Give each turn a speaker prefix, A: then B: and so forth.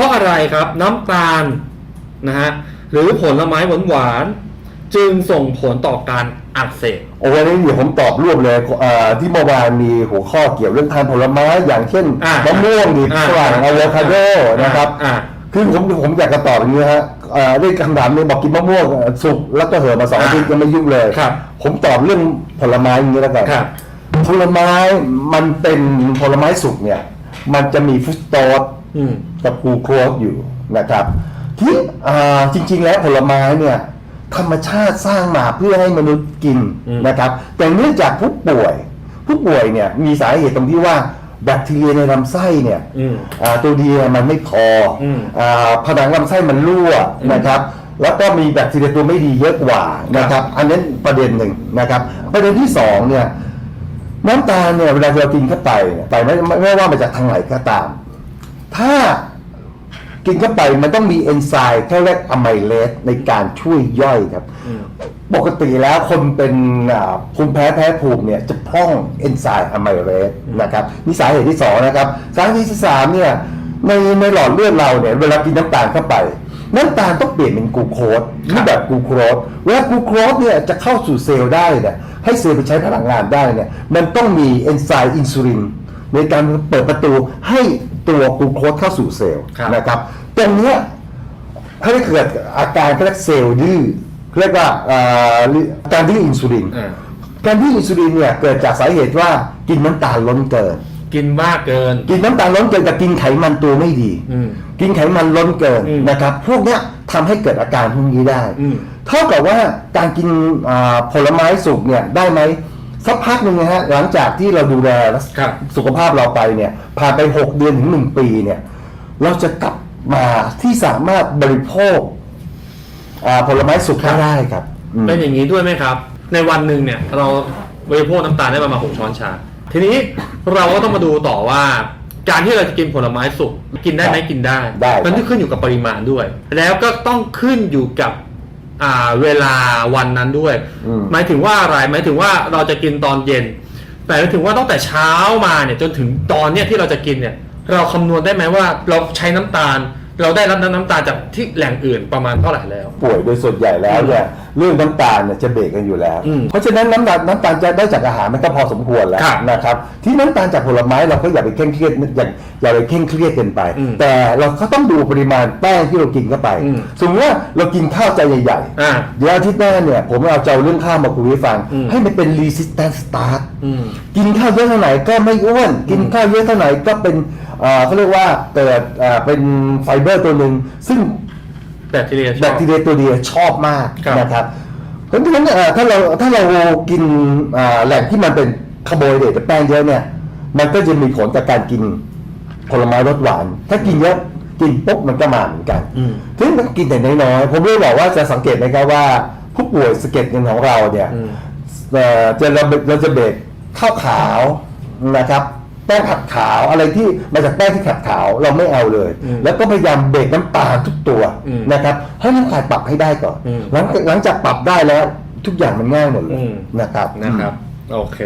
A: ราะอะไรครับน้ำตาลนะฮะหรือผลไม้หวานๆจึงส่งผลต่อการอักเสบ
B: โอ้วันนี้เดี๋ยวผมตอบรวบเลยเอ่อที่เมื่อวานมีหัวข้อเกี่ยวเรื่องทานผลไม้อย่างเช่น
A: อะ
B: มะม่วงดิบ
A: อะ
B: ฝรั่งอะโวคาโดนะครับ
A: อ่า
B: คือผมผมอยากจะตอบอย่างนี้ฮะเอ่อด้วยคำถามหนึงบอกกินมะม่วงเอ่อสุกแล้วก็เหือะมาสอง
A: อะ
B: อาทิตย์ยังไม่ยุ่งเลย
A: ครับ
B: ผมตอบเรื่องผลไม้อย่างนี้แล้วกัน
A: ครับ
B: ผลไม้มันเป็นผลไม้สุกเนี่ย มันจะมีฟรุตโตส
A: อืม
B: กับกลูโคสอยู่นะครับ ที่อ่าจริง ๆ แล้วผลไม้เนี่ยธรรมชาติสร้างมาเพื่อให้มนุษย์กิน
A: อืม
B: นะครับ แต่เนื่องจากผู้ป่วย ผู้ป่วยเนี่ยมีสาเหตุตรงที่ว่าแบคทีเรียในลำไส้เนี่ย
A: อืม
B: อ่าตัวเดียวมันไม่พออ
A: ม
B: อ่าผนังลำไส้มันรั่วนะครับ แล้วก็มีแบคทีเรียตัวไม่ดีเยอะกว่านะครับ อันนั้นประเด็นหนึ่งนะครับ ประเด็นที่สองเนี่ยน้ำตาลเนี่ยเวลาเรากินเข้าไปเนี่ยไปไม่ไม่ไม่ว่ามาจากทางไหนก็ตาม ถ้ากินเข้าไปมันต้องมีเอนไซม์เขาเรียกอะไมเลสในการช่วยย่อยครับ ปกติแล้วคนเป็นอ่าภูมิแพ้แพ้ภูมิเนี่ยจะพร่องเอนไซม์อะไมเลสนะครับนี่สาเหตุที่สองนะครับสาเหตุที่สามเนี่ยในในหลอดเลือดเราเนี่ยเวลากินน้ำตาลเข้าไป น้ำตาลต้องเปลี่ยนเป็นกลูโคสรูปแบบกลูโคสเวลากลูโคสเนี่ยจะเข้าสู่เซลล์ได้เนี่ยให้เซลล์ไปใช้พลังงานได้เนี่ยมันต้องมีเอนไซม์อินซูลินในการเปิดประตูให้ ตัวกลูโคสเข้าสู่เซลล์
A: ครับ
B: นะครับ ตรงเนี้ยถ้าได้เกิดอาการเขาเรียกเซลล์ดื้อเรียกว่าเอ่อการดื้ออินซูลิน
A: อ่า
B: การดื้ออินซูลินเนี่ยเกิดจากสาเหตุว่ากินน้ำตาลล้นเกิน
A: กินมากเกิน
B: กินน้ำตาลล้นเกินกับกินไขมันตัวไม่ดี
A: อืม
B: กินไขมันล้นเกิน
A: อืม
B: นะครับ พวกเนี้ยทำให้เกิดอาการพวกนี้ได้
A: อืม
B: เท่ากับว่าการกินอ่าผลไม้สุกเนี่ยได้ไหม สักพักหนึ่งนะฮะหลังจากที่เราดูแล
A: ครับ
B: สุขภาพเราไปเนี่ยผ่านไป 6 เดือนถึง 1 ปีเนี่ย เราจะกลับมาที่สามารถบริโภคอ่าผลไม้สุก
A: ครับ
B: ได้ครับอืม
A: เป็นอย่างนี้ด้วยไหมครับ ในวันหนึ่งเนี่ยเราบริโภคน้ำตาลได้ประมาณหกช้อนชา ทีนี้เราก็ต้องมาดูต่อว่า การที่เราจะกินผลไม้สุกกินได้ไหมกินได้
B: ได้ครับ
A: มันต้องขึ้นอยู่กับปริมาณด้วย แล้วก็ต้องขึ้นอยู่กับ อ่าเวลาวันนั้นด้วย
B: อืม
A: หมายถึงว่าอะไรหมายถึงว่าเราจะกินตอนเย็น แต่หมายถึงว่าตั้งแต่เช้ามาเนี่ยจนถึงตอนเนี้ยที่เราจะกินเนี่ย เราคำนวณได้ไหมว่าเราใช้น้ำตาล เราได้รับน้ำตาลจากที่แหล่งอื่นประมาณเท่าไหร่แล้ว
B: ป่วยโดยส่วนใหญ่แล้วเนี่ยเรื่องน้ำตาลเนี่ยจะเบรกกันอยู่แล้ว
A: อืม
B: เพราะฉะนั้นน้ำตาลน้ำตาลจะได้จากอาหารมันก็พอสมควรแล้ว
A: ครับ
B: นะครับ ที่น้ำตาลจากผลไม้เราก็อย่าไปเคร่งเครียดอย่าอย่าไปเคร่งเครียดเกินไป
A: อืม
B: แต่เราก็ต้องดูปริมาณแป้งที่เรากินเข้าไป
A: อืม
B: สมมติว่าเรากินข้าวใจใหญ่
A: อ่า
B: ๆเดี๋ยวอาทิตย์หน้าเนี่ยผมเอาจะเอาเรื่องข้าวมาคุยให้ฟัง
A: อืม
B: ให้มันเป็น resistant start
A: อืม
B: กินข้าวเยอะเท่าไหร่ก็ไม่อ้วน กินข้าวเยอะเท่าไหร่ก็เป็น เอ่อเขาเรียกว่าเกิดเอ่อเป็นไฟเบอร์ตัวหนึ่งซึ่ง
A: แบคทีเรียชอบ
B: แบคทีเรียตัวเดียวชอบมาก
A: ครับ
B: นะครับเพราะฉะนั้นเอ่อถ้าเราถ้าเรากินอ่าแหล่งที่มันเป็นคาร์โบไฮเดรตแป้งเยอะเนี่ย มันก็จะมีผลกับการกินผลไม้รสหวาน ถ้ากินเยอะกินปุ๊บมันก็มาเหมือนกัน
A: อืม
B: ถึงมันกินแต่น้อยๆผมเลยบอกว่าจะสังเกตไหมครับว่า ผู้ป่วยสะเก็ดเงินของเราเนี่ย
A: อืม
B: เอ่อจะเราเราจะเบรกข้าวขาวนะครับ แป้งขัดขาวอะไรที่มาจากแป้งที่ขัดขาวเราไม่เอาเลย
A: อืม
B: แล้วก็พยายามเบรกน้ำตาลทุกตัว
A: อืม
B: นะครับให้ร่างกายปรับให้ได้ก่อน
A: อืม
B: หลังหลังจากปรับได้แล้วทุกอย่างมันง่ายหมดเล
A: อื
B: ย
A: ม
B: นะครับ
A: นะครับ โอเค